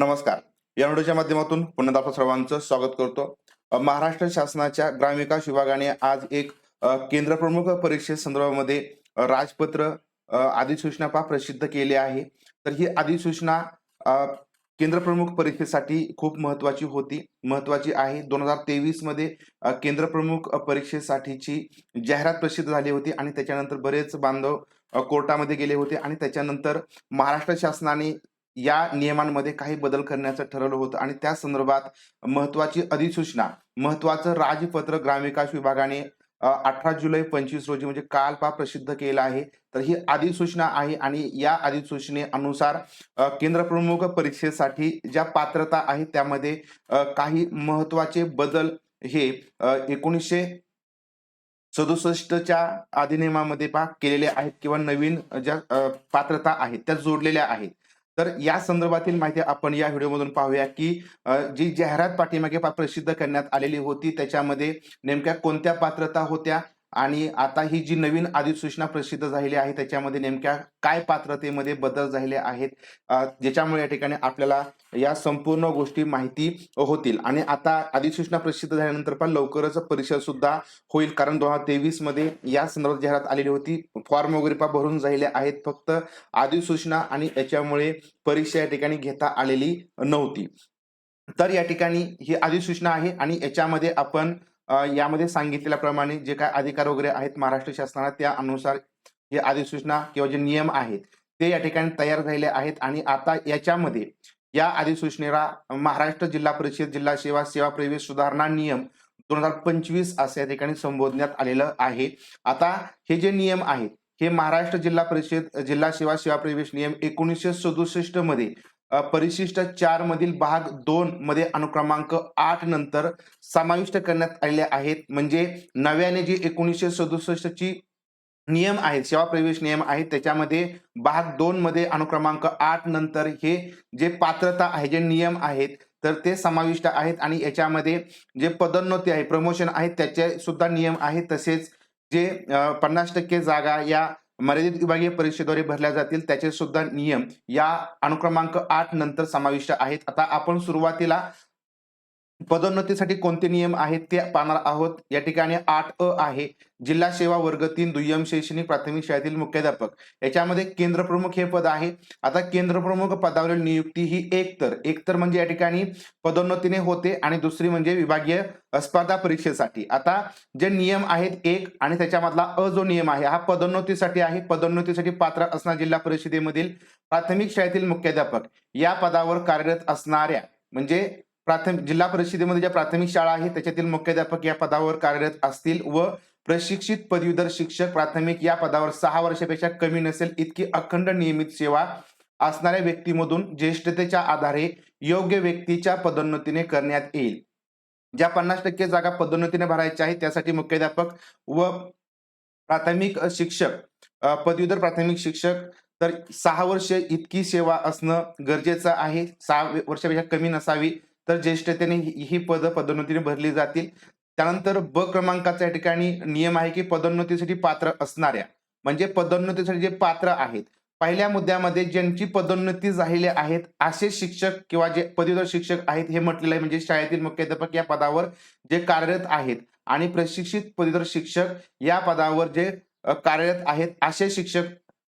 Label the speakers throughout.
Speaker 1: नमस्कार. या व्हिडिओच्या माध्यमातून पुन्हा आपण सर्वांचं स्वागत करतो. महाराष्ट्र शासनाच्या ग्रामविकास विभागाने आज एक केंद्र केंद्रप्रमुख परीक्षेसंदर्भामध्ये राजपत्र अधिसूचना पा प्रसिद्ध केली आहे. तर ही अधिसूचना केंद्र केंद्रप्रमुख परीक्षेसाठी खूप महत्वाची होती महत्वाची आहे. दोन हजार तेवीसमध्ये केंद्र केंद्रप्रमुख परीक्षेसाठीची जाहिरात प्रसिद्ध झाली होती आणि त्याच्यानंतर बरेच बांधव कोर्टामध्ये गेले होते आणि त्याच्यानंतर महाराष्ट्र शासनाने या नियमांमध्ये काही बदल करण्याचं ठरवलं होतं. आणि त्या संदर्भात महत्वाची अधिसूचना महत्वाचं राजपत्र ग्रामविकास विभागाने अठरा जुलै पंचवीस रोजी म्हणजे काल पा प्रसिद्ध केलं आहे. तर ही अधिसूचना आहे आणि या अधिसूचनेनुसार केंद्र केंद्रप्रमुख परीक्षेसाठी ज्या पात्रता आहेत त्यामध्ये काही महत्त्वाचे बदल हे एकोणीसशे सदुसष्टच्या अधिनियमामध्ये पा केलेले आहेत किंवा नवीन ज्या पात्रता आहेत त्या जोडलेल्या आहेत. तर या संदर्भातील माहिती आपण या व्हिडिओमधून पाहूया की जी जाहिरात पाठीमागे प्रसिद्ध करण्यात आलेली होती त्याच्यामध्ये नेमक्या कोणत्या पात्रता होत्या? आणि आता ही जी नवीन अधिसूचना प्रसिद्ध झालेली आहे त्याच्यामध्ये नेमक्या काय पात्रतेमध्ये बदल झालेले आहेत ज्याच्यामुळे या ठिकाणी आपल्याला या संपूर्ण गोष्टी माहिती होतील. आणि आता अधिसूचना प्रसिद्ध झाल्यानंतर पण लवकरच परिषद सुद्धा होईल कारण दोन हजार तेवीसमध्ये या संदर्भात जाहिरात आलेली होती. फॉर्म वगैरे पा भरून झालेले आहेत फक्त अधिसूचना आणि याच्यामुळे परीक्षा या ठिकाणी घेता आलेली नव्हती. तर या ठिकाणी ही अधिसूचना आहे आणि याच्यामध्ये आपण यामध्ये सांगितलेल्याप्रमाणे जे काय अधिकार वगैरे आहेत महाराष्ट्र शासनाला त्या अनुसार अधिसूचना किंवा जे नियम आहेत ते या ठिकाणी तयार झालेले आहेत. आणि आता याच्यामध्ये या अधिसूचनेला महाराष्ट्र जिल्हा परिषद जिल्हा सेवा सेवा प्रवेश सुधारणा नियम दोन हजार पंचवीस असं या ठिकाणी संबोधण्यात आलेलं आहे. आता हे जे नियम आहेत हे महाराष्ट्र जिल्हा परिषद जिल्हा सेवा सेवा प्रवेश नियम एकोणीसशे सदुसष्टमध्ये परिशिष्ट चार मधील भाग दोन मध्ये अनुक्रमांक आठ नंतर समाविष्ट करण्यात आलेले आहेत. म्हणजे नव्याने जी एकोणीसशे सदुसष्ट ची नियम आहेत सेवा प्रवेश नियम आहेत त्याच्यामध्ये भाग दोन मध्ये अनुक्रमांक आठ नंतर हे जे पात्रता आहे जे नियम आहेत तर ते समाविष्ट आहेत. आणि याच्यामध्ये जे पदोन्नती आहे प्रमोशन आहेत त्याचे सुद्धा नियम आहेत. तसेच जे पन्नास टक्के जागा या मर्यादित विभागीय परीक्षेद्वारे भरल्या जातील. त्याचे सुद्धा नियम या अनुक्रमांक आठ नंतर समाविष्ट आहेत. आता आपण सुरुवातीला पदोन्नतीसाठी कोणते नियम आहेत ते पाहणार आहोत. या ठिकाणी आठ अ आहे. जिल्हा सेवा वर्ग तीन दुय्यम शैक्षणिक प्राथमिक शाळेतील मुख्याध्यापक. याच्यामध्ये केंद्रप्रमुख हे पद आहे. आता केंद्रप्रमुख पदावरील नियुक्ती ही एकतर एकतर म्हणजे या ठिकाणी पदोन्नतीने होते आणि दुसरी म्हणजे विभागीय स्पर्धा परीक्षेसाठी. आता जे नियम आहेत एक आणि त्याच्यामधला अ जो नियम आहे हा पदोन्नतीसाठी आहे. पदोन्नतीसाठी पात्र असणार जिल्हा परिषदेमधील प्राथमिक शाळेतील मुख्याध्यापक. या पदावर कार्यरत असणाऱ्या म्हणजे प्राथमिक जिल्हा परिषदेमध्ये ज्या प्राथमिक शाळा आहेत त्याच्यातील मुख्याध्यापक या पदावर कार्यरत असतील व प्रशिक्षित पदवीधर शिक्षक प्राथमिक या पदावर सहा वर्षापेक्षा कमी नसेल इतकी अखंड नियमित सेवा असणाऱ्या व्यक्तीमधून ज्येष्ठतेच्या आधारे योग्य व्यक्तीच्या पदोन्नतीने करण्यात येईल. ज्या पन्नास टक्के जागा पदोन्नतीने भरायच्या आहेत त्यासाठी मुख्याध्यापक व प्राथमिक शिक्षक पदवीधर प्राथमिक शिक्षक तर सहा वर्ष इतकी सेवा असणं गरजेचं आहे. सहा वर्षापेक्षा कमी नसावी. तर ज्येष्ठतेने ही पद पदोन्नतीने भरली जातील. त्यानंतर ब क्रमांकाचा या ठिकाणी नियम आहे की पदोन्नतीसाठी पात्र असणाऱ्या म्हणजे पदोन्नतीसाठी जे पात्र आहेत पहिल्या मुद्द्यामध्ये ज्यांची पदोन्नती झालेली आहेत असे शिक्षक किंवा जे पदवीधर शिक्षक आहेत हे म्हटलेलं आहे म्हणजे शाळेतील मुख्याध्यापक या पदावर जे कार्यरत आहेत आणि प्रशिक्षित पदवीधर शिक्षक या पदावर जे कार्यरत आहेत असे शिक्षक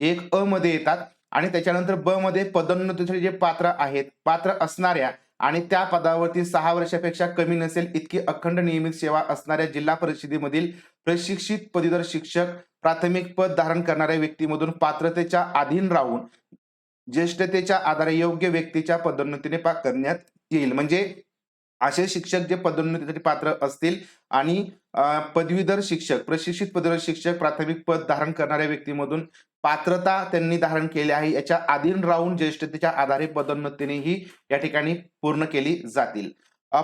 Speaker 1: एक अ मध्ये येतात. आणि त्याच्यानंतर ब मध्ये पदोन्नतीसाठी जे पात्र आहेत पात्र असणाऱ्या आणि त्या पदावरती सहा वर्षापेक्षा कमी नसेल इतकी अखंड नियमित सेवा असणाऱ्या जिल्हा परिषदेमधील प्रशिक्षित पदवीधर शिक्षक प्राथमिक पद धारण करणाऱ्या व्यक्तीमधून पात्रतेच्या अधीन राहून ज्येष्ठतेच्या आधारे योग्य व्यक्तीच्या पदोन्नतीने पा करण्यात येईल. म्हणजे असे शिक्षक जे पदोन्नतीसाठी पात्र असतील आणि पदवीधर शिक्षक प्रशिक्षित पदवीधर शिक्षक प्राथमिक पद धारण करणाऱ्या व्यक्तीमधून पात्रता त्यांनी धारण केली आहे. याच्या अधीन राहून ज्येष्ठतेच्या आधारे पदोन्नतीनेही या ठिकाणी पूर्ण केली जातील.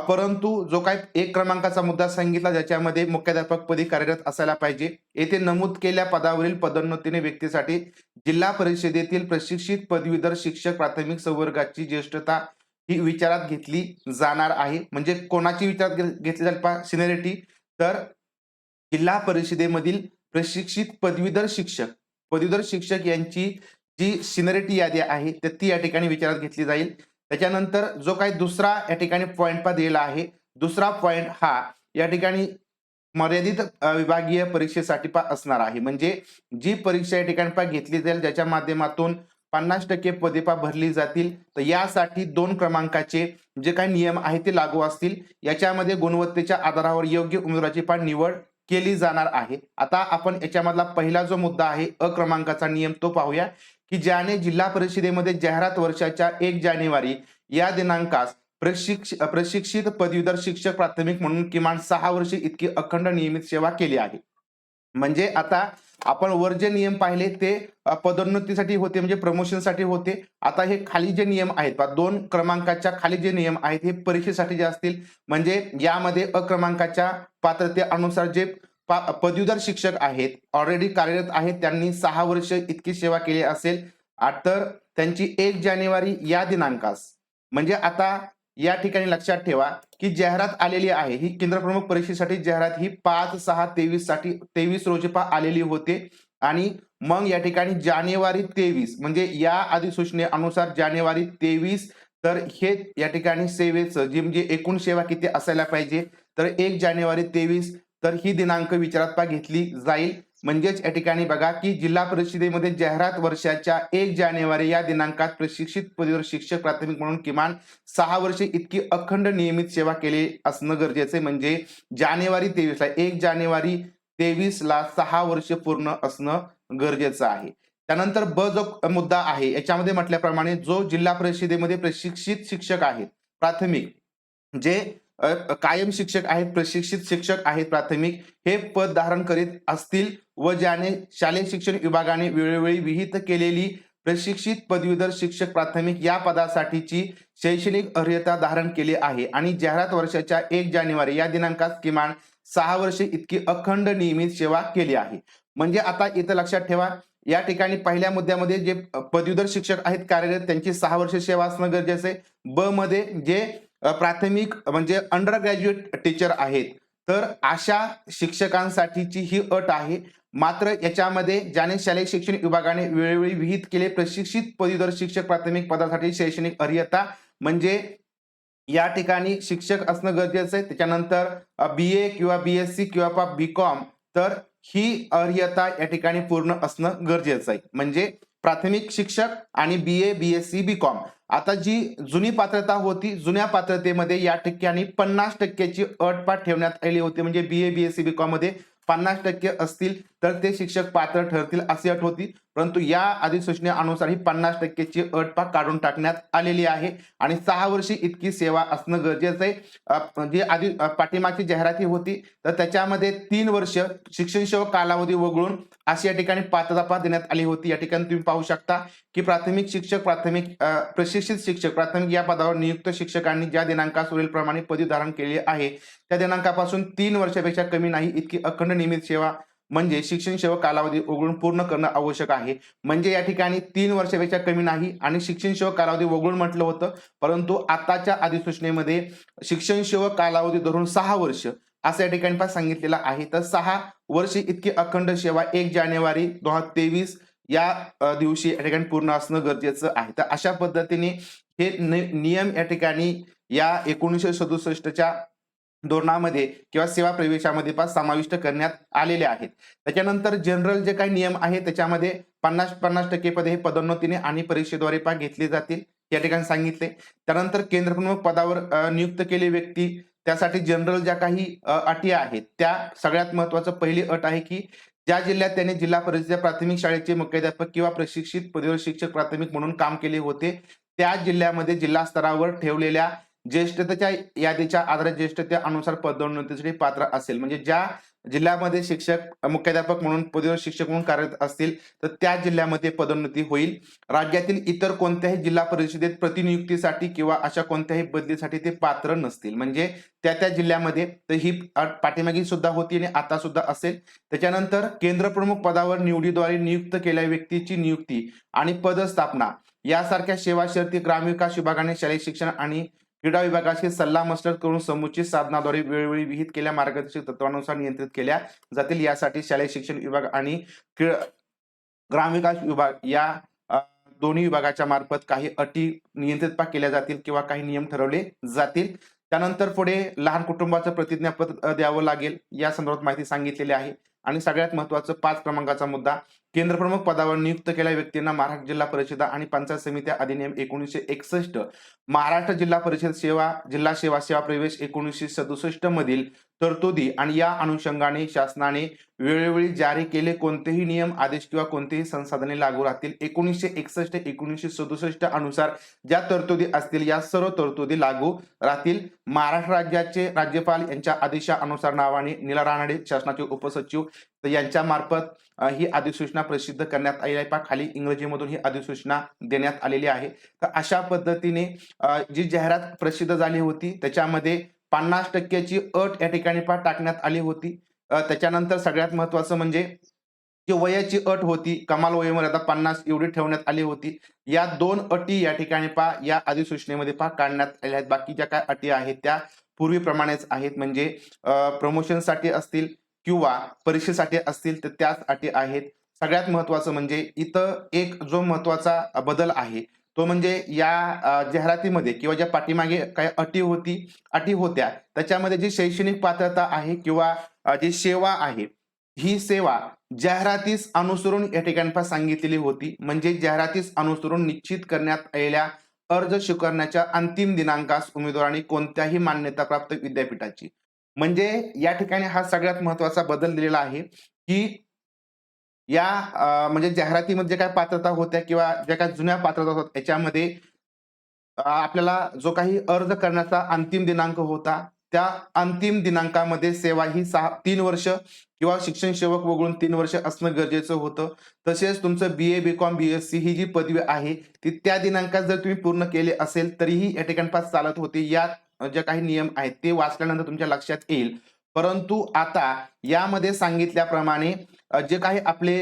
Speaker 1: परंतु जो काय एक क्रमांकाचा मुद्दा सांगितला ज्याच्यामध्ये मुख्याध्यापक पदी कार्यरत असायला पाहिजे येथे नमूद केल्या पदावरील पदोन्नतीने व्यक्तीसाठी जिल्हा परिषदेतील प्रशिक्षित पदवीधर शिक्षक प्राथमिक संवर्गाची ज्येष्ठता ही विचारात घेतली जाणार आहे. म्हणजे कोणाची विचारात घेतली जाईल पा सिनियरिटी तर जिल्हा परिषदेमधील प्रशिक्षित पदवीधर शिक्षक पदवीधर शिक्षक यांची जी सिनियरिटी यादी आहे तर ती या ठिकाणी विचारात घेतली जाईल. त्याच्यानंतर जो काही दुसरा या ठिकाणी पॉईंट पा दिलेला आहे दुसरा पॉईंट हा या ठिकाणी मर्यादित विभागीय परीक्षेसाठी पा असणार आहे. म्हणजे जी परीक्षा या ठिकाणी पा घेतली जाईल ज्याच्या माध्यमातून पन्नास टक्के पदे पा भरली जातील तर यासाठी दोन क्रमांकाचे जे काही नियम आहेत ते लागू असतील. याच्यामध्ये गुणवत्तेच्या आधारावर योग्य उमेदवाराची पण निवड केली जाणार आहे. आता आपण याच्यामधला पहिला जो मुद्दा आहे अ क्रमांकाचा नियम तो पाहूया की ज्याने जिल्हा परिषदेमध्ये जाहिरात वर्षाच्या एक जानेवारी या दिनांकास प्रशिक्ष प्रशिक्षित पदवीधर शिक्षक प्राथमिक म्हणून किमान सहा वर्षे इतकी अखंड नियमित सेवा केली आहे. म्हणजे आता आपण वर जे नियम पाहिले ते पदोन्नतीसाठी होते म्हणजे प्रमोशनसाठी होते. आता हे खाली जे नियम आहेत दोन क्रमांकाच्या खाली जे नियम आहेत हे परीक्षेसाठी जे असतील म्हणजे यामध्ये अक्रमांकाच्या पात्रतेअनुसार जे पा- पदवीधर शिक्षक आहेत ऑलरेडी कार्यरत आहेत त्यांनी सहा वर्ष इतकी सेवा केली असेल. तर त्यांची एक जानेवारी या दिनांकास म्हणजे आता या ठिकाणी लक्षात ठेवा की जाहिरात आलेली आहे. ही केंद्रप्रमुख परीक्षेसाठी जाहिरात ही पाच सहा तेवीससाठी तेवीस रोजी पा आलेली होते. आणि मग या ठिकाणी जानेवारी तेवीस म्हणजे या अधिसूचनेअनुसार जानेवारी तेवीस तर हे या ठिकाणी सेवेचं जे म्हणजे एकूण सेवा किती असायला पाहिजे. तर एक जानेवारी तेवीस तर ही दिनांक विचारात पा घेतली जाईल. म्हणजेच या ठिकाणी बघा की जिल्हा परिषदेमध्ये जाहिरात वर्षाच्या एक जानेवारी या दिनांकात प्रशिक्षित पदवीवर शिक्षक प्राथमिक म्हणून किमान सहा वर्षे इतकी अखंड नियमित सेवा केली असणं गरजेचं आहे. म्हणजे जानेवारी तेवीसला एक जानेवारी तेवीसला सहा वर्ष पूर्ण असणं गरजेचं आहे. त्यानंतर ब जो मुद्दा आहे याच्यामध्ये म्हटल्याप्रमाणे जो जिल्हा परिषदेमध्ये प्रशिक्षित शिक्षक आहेत प्राथमिक जे कायम शिक्षक आहेत प्रशिक्षित शिक्षक आहेत प्राथमिक हे पद धारण करीत असतील व ज्याने शालेय शिक्षण विभागाने वेळोवेळी विहित केलेली प्रशिक्षित पदवीधर शिक्षक प्राथमिक या पदासाठीची शैक्षणिक अर्हता धारण केली आहे. आणि जाहिरात वर्षाच्या एक जानेवारी या दिनांकात किमान सहा वर्षे इतकी अखंड नियमित सेवा केली आहे. म्हणजे आता इथं लक्षात ठेवा या ठिकाणी पहिल्या मुद्द्यामध्ये जे पदवीधर शिक्षक आहेत कार्यरत त्यांची सहा वर्ष सेवा असणं गरजेचं आहे. ब मध्ये जे प्राथमिक म्हणजे अंडर ग्रॅज्युएट टीचर आहेत. तर अशा शिक्षकांसाठीची ही अट आहे. मात्र याच्यामध्ये ज्याने शालेय शिक्षण विभागाने वेळोवेळी विहित केले प्रशिक्षित पदवीधर शिक्षक प्राथमिक पदासाठी शैक्षणिक अर्हता म्हणजे या ठिकाणी शिक्षक असणं गरजेचं आहे. त्याच्यानंतर बी ए किंवा बी एस सी किंवा बी कॉम तर ही अर्हता या ठिकाणी पूर्ण असणं गरजेचं आहे. म्हणजे प्राथमिक शिक्षक आणि B A B S C B com आता जी जुनी पात्रता होती जुन्या पात्रतेमध्ये या ठिकाणी पन्नास टक्क्याची अटपाट ठेवण्यात आली होती. म्हणजे B A B S C बी कॉममध्ये पन्नास टक्के असतील. तर ते शिक्षक पात्र ठरतील अशी अट होती. परंतु या अधिसूचनेअनुसार ही पन्नास टक्केची अट पा काढून टाकण्यात आलेली आहे. आणि सहा वर्षी इतकी सेवा असणं गरजेचं आहे. जी आधी पाठिंबाची पाठीमागची जाहिराती होती तर त्याच्यामध्ये तीन वर्ष शिक्षण सेवा कालावधी वगळून अशी या ठिकाणी पात्रता देण्यात आली होती. या ठिकाणी तुम्ही पाहू शकता की प्राथमिक शिक्षक प्राथमिक प्रशिक्षित शिक्षक प्राथमिक या पदावर नियुक्त शिक्षकांनी ज्या दिनांकास प्रमाणे पदवी धारण केली आहे त्या दिनांकापासून तीन वर्षापेक्षा कमी नाही. इतकी अखंड नियमित सेवा म्हणजे शिक्षण सेवा कालावधी वगळून पूर्ण करणं आवश्यक आहे. म्हणजे या ठिकाणी तीन वर्षापेक्षा कमी नाही आणि शिक्षण सेवा कालावधी वगळून म्हटलं होतं. परंतु आताच्या अधिसूचनेमध्ये शिक्षण सेवा कालावधी धरून सहा वर्ष असं या ठिकाणी पण सांगितलेलं आहे. तर सहा वर्ष इतकी अखंड सेवा एक जानेवारी दोन हजार तेवीस या दिवशी या ठिकाणी पूर्ण असणं गरजेचं आहे. तर अशा पद्धतीने हे नियम या ठिकाणी या एकोणीसशे सदुसष्टच्या धोरणामध्ये किंवा सेवा प्रवेशामध्ये पण समाविष्ट करण्यात आलेले आहेत. त्याच्यानंतर जनरल जे काही नियम आहेत त्याच्यामध्ये पन्नास पन्नास टक्के पदे हे पदोन्नतीने आणि परीक्षेद्वारे पा घेतले जातील या ठिकाणी सांगितले. त्यानंतर केंद्रप्रमुख पदावर नियुक्त केले व्यक्ती त्यासाठी जनरल ज्या काही अटी आहेत त्या सगळ्यात महत्वाचं पहिली अट आहे की ज्या जिल्ह्यात त्यांनी जिल्हा परिषद प्राथमिक शाळेचे मुख्याध्यापक किंवा प्रशिक्षित पदवीधर शिक्षक प्राथमिक म्हणून काम केले होते त्या जिल्ह्यामध्ये जिल्हा स्तरावर ठेवलेल्या ज्येष्ठतेच्या यादीच्या आधारे ज्येष्ठतेनुसार पदोन्नतीसाठी पात्र असेल. म्हणजे ज्या जिल्ह्यामध्ये शिक्षक मुख्याध्यापक म्हणून पदवीवर शिक्षक म्हणून कार्यरत असतील तर त्या जिल्ह्यामध्ये पदोन्नती होईल. राज्यातील इतर कोणत्याही जिल्हा परिषदेत प्रतिनियुक्तीसाठी किंवा अशा कोणत्याही बदलीसाठी ते पात्र नसतील. म्हणजे त्या त्या जिल्ह्यामध्ये तर ही पाठीमागे सुद्धा होती आणि आता सुद्धा असेल. त्याच्यानंतर केंद्रप्रमुख पदावर निवडीद्वारे नियुक्त केलेल्या व्यक्तीची नियुक्ती आणि पदस्थापना यासारख्या सेवा शर्ती ग्रामविकास विभागाने शालेय शिक्षण आणि क्रीडा विभागाशी सल्ला मसलत करून समुचित साधनाद्वारे वेळोवेळी विहित केल्या मार्गदर्शक तत्वानुसार नियंत्रित केल्या जातील. यासाठी शालेय शिक्षण विभाग आणि ग्रामविकास विभाग या दोन्ही विभागाच्या मार्फत काही अटी नियंत्रित केल्या जातील किंवा काही नियम ठरवले जातील. त्यानंतर पुढे लहान कुटुंबाचं प्रतिज्ञापत्र द्यावं लागेल. या संदर्भात माहिती सांगितलेली आहे. आणि सगळ्यात महत्वाचं पाच क्रमांकाचा मुद्दा केंद्रप्रमुख पदावर नियुक्त केलेल्या व्यक्तींना महाराष्ट्र जिल्हा परिषदा आणि पंचायत समित्या अधिनियम एकोणीसशे एकसष्ट महाराष्ट्र जिल्हा परिषद सेवा जिल्हा सेवा सेवा प्रवेश एकोणीसशे सदुसष्ट मधील तरतुदी आणि या अनुषंगाने शासनाने वेळोवेळी जारी केले कोणतेही नियम आदेश किंवा कोणतेही संसाधने लागू राहतील. एकोणीसशे एकसष्ट एकोणीसशे सदुसष्ट अनुसार ज्या तरतुदी असतील या सर्व तरतुदी लागू राहतील. महाराष्ट्र राज्याचे राज्यपाल यांच्या आदेशानुसार नावाने नीला रानडे शासनाचे उपसचिव यांच्या मार्फत ही अधिसूचना प्रसिद्ध करण्यात आली आहे. खाली इंग्रजीमधून ही अधिसूचना देण्यात आलेली आहे. तर अशा पद्धतीने जी जाहिरात प्रसिद्ध झाली होती त्याच्यामध्ये पन्नास टक्क्याची अट या ठिकाणी पहा टाकण्यात आली होती. त्याच्यानंतर सगळ्यात महत्वाचं म्हणजे जी वयाची अट होती कमाल वयमर्यादा पन्नास एवढी ठेवण्यात आली होती. या दोन अटी या ठिकाणी पहा या अधिसूचनेमध्ये पा काढण्यात आल्या आहेत. बाकीच्या काय अटी आहेत त्या पूर्वीप्रमाणेच आहेत. म्हणजे प्रमोशनसाठी असतील किंवा परीक्षेसाठी असतील तर त्याच अटी आहेत. सगळ्यात महत्वाचं म्हणजे इथं एक जो महत्त्वाचा बदल आहे तो म्हणजे या जाहिरातीमध्ये किंवा ज्या पाठीमागे काय अटी होती अटी होत्या त्याच्यामध्ये जी शैक्षणिक पात्रता आहे किंवा जी सेवा आहे ही सेवा जाहिरातीस अनुसरून या ठिकाणी सांगितलेली होती. म्हणजे जाहिरातीस अनुसरून निश्चित करण्यात आलेल्या अर्ज स्वीकारण्याच्या अंतिम दिनांकास उमेदवारांनी कोणत्याही मान्यताप्राप्त विद्यापीठाची. म्हणजे या ठिकाणी हा सगळ्यात महत्त्वाचा बदल दिलेला आहे की या म्हणजे जाहिरातीमध्ये काय पात्रता होत्या किंवा ज्या काही जुन्या पात्रता होत्या याच्यामध्ये आपल्याला जो काही अर्ज करण्याचा अंतिम दिनांक होता त्या अंतिम दिनांकामध्ये सेवा ही सहा तीन वर्ष किंवा शिक्षण सेवक वगळून तीन वर्ष असणं गरजेचं होतं. तसेच तुमचं B A B com B S C ही जी पदवी आहे ती त्या दिनांकात जर तुम्ही पूर्ण केले असेल तरीही या ठिकाणी पास चालत होते या ज्या जे काही नियम आहेत ते वाचल्यानंतर तुमच्या लक्षात येईल. परंतु आता यामध्ये सांगितल्याप्रमाणे जे काही आपले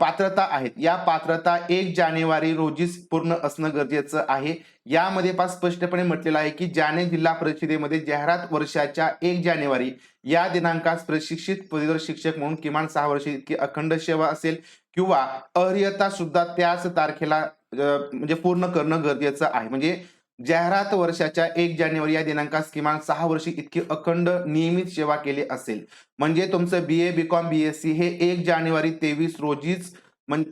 Speaker 1: पात्रता आहेत या पात्रता एक जानेवारी रोजीच पूर्ण असणं गरजेचं आहे. यामध्ये पास स्पष्टपणे म्हटलेलं आहे की ज्याने जिल्हा परिषदेमध्ये जाहिरात वर्षाच्या एक जानेवारी या दिनांकास प्रशिक्षित पदवीधर शिक्षक म्हणून किमान सहा वर्ष इतकी अखंड सेवा असेल किंवा अर्हता सुद्धा त्याच तारखेला म्हणजे पूर्ण करणं गरजेचं आहे. म्हणजे जाहिरात वर्षाच्या एक जानेवारी या दिनांकास किमान सहा वर्षी इतकी अखंड नियमित सेवा केली असेल. म्हणजे तुमचं B A B com B S C हे एक जानेवारी तेवीस रोजीच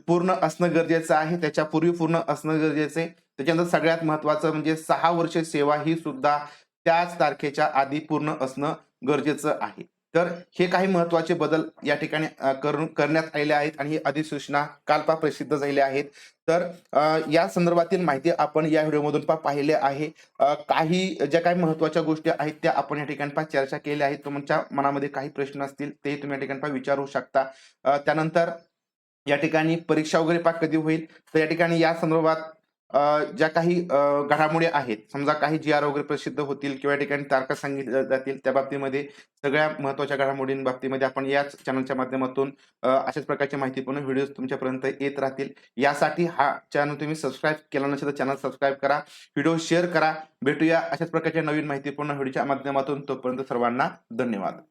Speaker 1: पूर्ण असणं गरजेचं आहे. त्याच्या पूर्वी पूर्ण असणं गरजेचं आहे. त्याच्यानंतर सगळ्यात महत्वाचं म्हणजे सहा वर्ष सेवा ही सुद्धा त्याच तारखेच्या आधी पूर्ण असणं गरजेचं आहे. तर हे काही महत्त्वाचे बदल या ठिकाणी करून करण्यात आलेले आहेत आणि ही अधिसूचना कालपा प्रसिद्ध झालेल्या आहेत. तर या संदर्भातील माहिती आपण या व्हिडिओमधून पा पाहिले आहे. काही ज्या काही महत्त्वाच्या गोष्टी आहेत त्या आपण या ठिकाणी पा चर्चा केल्या आहेत. तुमच्या मनामध्ये काही प्रश्न असतील ते तुम्ही या ठिकाणी पा विचारू शकता. त्यानंतर या ठिकाणी परीक्षा वगैरे पा कधी होईल. तर या ठिकाणी या संदर्भात ज्या काही घडामोडी आहेत समजा काही जी आर वगैरे प्रसिद्ध होतील किंवा या ठिकाणी तारखा सांगितल्या जातील त्या बाबतीमध्ये सगळ्या महत्त्वाच्या घडामोडींबाबतीमध्ये आपण याच चॅनलच्या माध्यमातून अशाच प्रकारची माहितीपूर्ण व्हिडिओ तुमच्यापर्यंत येत राहतील. यासाठी हा चॅनल तुम्ही सबस्क्राईब केला नसेल तर चॅनल सबस्क्राईब करा व्हिडिओ शेअर करा. भेटूया अशाच प्रकारच्या नवीन माहितीपूर्ण व्हिडिओच्या माध्यमातून. तोपर्यंत सर्वांना धन्यवाद.